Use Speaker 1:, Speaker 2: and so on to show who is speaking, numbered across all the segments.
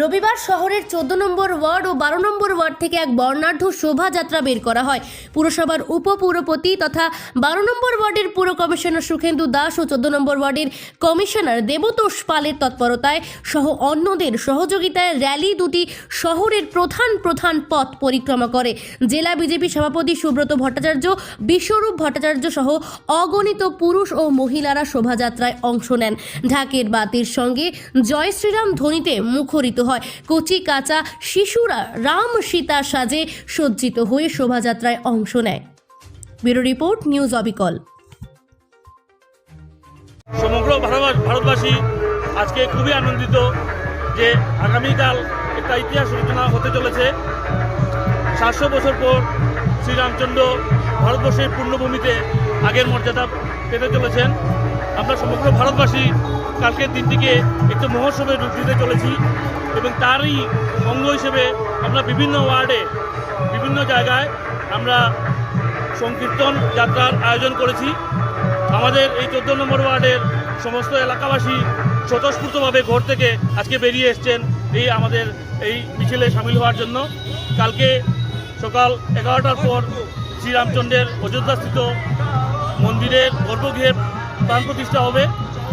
Speaker 1: রবিবার শহরের চোদ্দ নম্বর ওয়ার্ড ও বারো নম্বর ওয়ার্ড থেকে এক বর্ণাঢ্য শোভাযাত্রা বের করা হয়। পুরসভার উপপুরপতি তথা বারো নম্বর ওয়ার্ডের পুর কমিশনার সুখেন্দু দাস ও চোদ্দ নম্বর ওয়ার্ডের কমিশনার দেবতোষ পালের তৎপরতায় সহ অন্যদের সহযোগিতায় র্যালি দুটি শহরের প্রধান প্রধান পথ পরিক্রমা করে। জেলা বিজেপি সভাপতি সুব্রত ভট্টাচার্য, বিশ্বরূপ ভট্টাচার্য সহ অগণিত পুরুষ ও মহিলারা শোভাযাত্রায় অংশ নেন। ঢাকের বাতির সঙ্গে জয় শ্রীরাম ধ্বনিতে মুখরিত হয়। কচি, কাঁচা শিশুরা রাম সীতা সাজে সজ্জিত হয়ে শোভাযাত্রায় অংশ নেয়। ব্যুরো রিপোর্ট, নিউজ অবিকল।
Speaker 2: সমগ্র ভারত- ভারতবাসী আজকে খুবই আনন্দিত যে আগামীকাল একটা ইতিহাস রচনা হতে চলেছে। সাতশো বছর পর শ্রীরামচন্দ্র ভারতবর্ষের পূর্ণভূমিতে আগের মর্যাদা পেতে চলেছেন। আমরা সমগ্র ভারতবাসী কালকের দিনটিকে একটু মহোৎসবে রূপ দিতে চলেছি এবং তারই অঙ্গ হিসেবে আমরা বিভিন্ন ওয়ার্ডে, বিভিন্ন জায়গায় আমরা সংকীর্তন যাত্রার আয়োজন করেছি। আমাদের এই চোদ্দ নম্বর ওয়ার্ডের সমস্ত এলাকাবাসী স্বতঃস্ফূর্তভাবে ঘর থেকে আজকে বেরিয়ে এসছেন এই আমাদের এই মিছিলে সামিল হওয়ার জন্য। কালকে সকাল এগারোটার পর শ্রীরামচন্দ্রের অযোধ্যাস্থিত মন্দিরের গর্ভগৃহে প্রাণ প্রতিষ্ঠা হবে।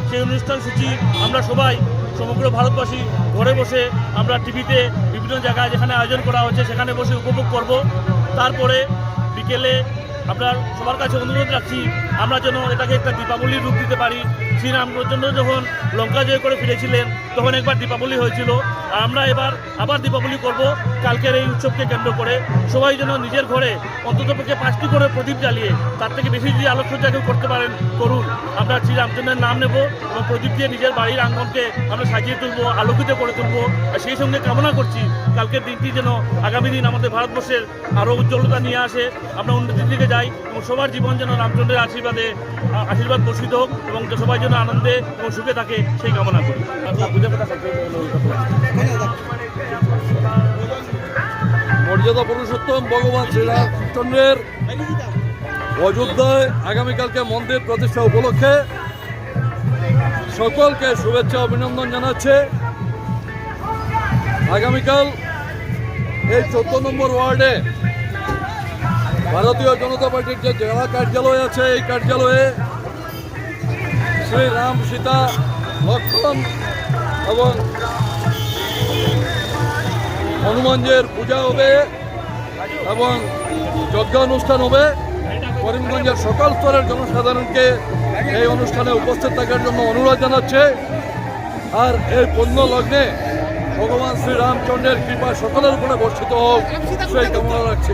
Speaker 2: সেই অনুষ্ঠান সূচি আমরা সবাই, সমগ্র ভারতবাসী ঘরে বসে আমরা টিভিতে বিভিন্ন জায়গায় যেখানে আয়োজন করা হচ্ছে সেখানে বসে উপভোগ করব। তারপরে বিকেলে আপনার সবার কাছে অনুরোধ রাখছি, আমরা যেন এটাকে একটা দীপাবলির রূপ দিতে পারি। শ্রীরামচন্দ্র যখন লঙ্কা জয় করে ফিরেছিলেন তখন একবার দীপাবলি হয়েছিল। আমরা এবার আবার দীপাবলি করব। কালকের এই উৎসবকে কেন্দ্র করে। সবাই যেন নিজের ঘরে অন্ততপক্ষে পাঁচটি করে প্রদীপ জ্বালিয়ে তার থেকে বেশি যদি আলোকসজ্জা কেউ করতে পারেন, করুন। আমরা শ্রীরামচন্দ্রের নাম নেব এবং প্রদীপ দিয়ে নিজের বাড়ির আঙ্গনকে আমরা সাজিয়ে তুলবো, আলোকিত করে তুলবো। আর সেই সঙ্গে কামনা করছি কালকের দিনটি যেন আগামী দিন আমাদের ভারতবর্ষের আরও উজ্জ্বলতা নিয়ে আসে। আমরা উন্নতির দিকে যাই এবং সবার জীবন যেন রামচন্দ্রের আশীর্বাদে আশীর্বাদ বর্ষিত হোক এবং সবাই যেন আনন্দে এবং সুখে থাকে সেই কামনা করি।
Speaker 3: মর্যাদা পুরুষোত্তম ভগবান শ্রীরামচন্দ্রের অযোধ্যায় আগামীকালকে মন্দির প্রতিষ্ঠা উপলক্ষে সকলকে শুভেচ্ছা অভিনন্দন জানাচ্ছে। আগামীকাল এই চোদ্দ নম্বর ওয়ার্ডে ভারতীয় জনতা পার্টির যে জেলা কার্যালয় আছে, এই কার্যালয়ে শ্রী রাম সীতা লক্ষণ এবং হনুমানজির পূজা হবে এবং যজ্ঞ অনুষ্ঠান হবে। করিমগঞ্জের সকল স্তরের জনসাধারণকে এই অনুষ্ঠানে উপস্থিত থাকার জন্য অনুরোধ জানাচ্ছে। আর এই পণ্য লগ্নে ভগবান শ্রীরামচন্দ্রের কৃপা সকলের উপরে বর্ষিত হোক, সেই কামনা রাখছি।